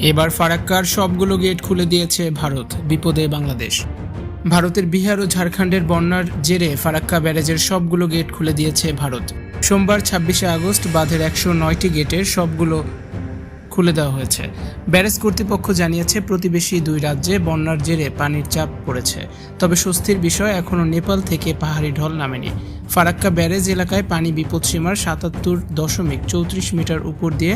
এবার ফারাক্কার সবগুলো গেট খুলে দিয়েছে ভারত, বিপদে বাংলাদেশ। ভারতের বিহার ও ঝাড়খণ্ডের বন্যার জেরে ফারাক্কা ব্যারেজের সবগুলো গেট খুলে দিয়েছে ভারত। সোমবার ছাব্বিশে আগস্ট বাঁধের একশো নয়টি গেটের সবগুলো খুলে দেওয়া হয়েছে। ব্যারেজ কর্তৃপক্ষ জানিয়েছে, প্রতিবেশী দুই রাজ্যে বন্যার জেরে পানির চাপ পড়েছে। তবে স্বস্তির বিষয় এখনও নেপাল থেকে পাহাড়ি ঢল নামেনি। ফারাক্কা ব্যারেজ এলাকায় পানি বিপদসীমার সাতাত্তর দশমিক চৌত্রিশ মিটার উপর দিয়ে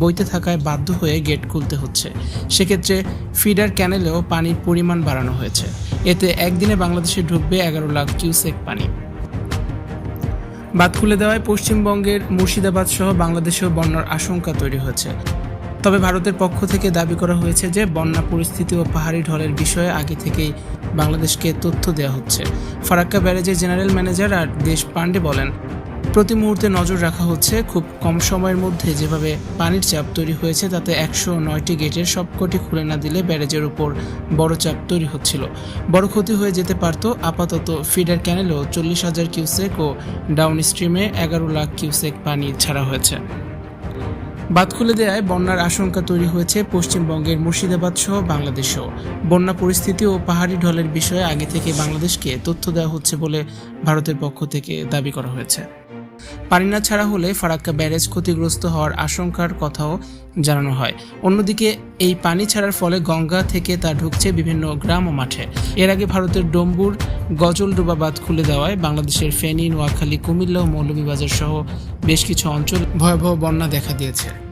বইতে থাকায় বাধ্য হয়ে গেট খুলতে হচ্ছে। সেক্ষেত্রে ফিডার ক্যানেলেও পানির পরিমাণ বাড়ানো হয়েছে। এতে একদিনে বাংলাদেশে ঢুকবে এগারো লাখ কিউসেক পানি। বাদ খুলে দেওয়ায় পশ্চিমবঙ্গের মুর্শিদাবাদ সহ বাংলাদেশেও বন্যার আশঙ্কা তৈরি হয়েছে। তবে ভারতের পক্ষ থেকে দাবি করা হয়েছে যে বন্যা পরিস্থিতি ও পাহাড়ি ঢলের বিষয়ে আগে থেকেই বাংলাদেশকে তথ্য দেওয়া হচ্ছে। ফারাক্কা ব্যারেজের জেনারেল ম্যানেজার আর দেশ পান্ডে বলেন, প্রতি মুহূর্তে নজর রাখা হচ্ছে, খুব কম সময়ের মধ্যে যেভাবে পানির চাপ তৈরি হয়েছে, তাতে একশো নয়টি গেটের সবকটি খুলে না দিলে ব্যারেজের উপর বড় চাপ তৈরি হচ্ছিল। বড় ক্ষতি হয়ে যেতে পারত আপাতত ফিডার ক্যানেলেও চল্লিশ হাজার কিউসেক ও ডাউন স্ট্রিমে এগারো লাখ কিউসেক পানি ছাড়া হয়েছে। বাঁধ খুলে দেওয়ায় বন্যার আশঙ্কা তৈরি হয়েছে পশ্চিমবঙ্গের মুর্শিদাবাদ সহ বাংলাদেশেও। বন্যা পরিস্থিতি ও পাহাড়ি ঢলের বিষয়ে আগে থেকে বাংলাদেশকে তথ্য দেওয়া হচ্ছে বলে ভারতের পক্ষ থেকে দাবি করা হয়েছে। পানি না ছাড়া হলে ফারাক্কা ব্যারেজ ক্ষতিগ্রস্ত হওয়ার আশঙ্কার কথাও জানানো হয়। অন্যদিকে, এই পানি ছাড়ার ফলে গঙ্গা থেকে তা ঢুকছে বিভিন্ন গ্রাম ও মাঠে। এর আগে ভারতের ডম্বুর গজলডোবা বাঁধ খুলে দেওয়ায় বাংলাদেশের ফেনী, নোয়াখালী, কুমিল্লা ও মৌলভীবাজার সহ বেশ কিছু অঞ্চল ভয়াবহ বন্যা দেখা দিয়েছে।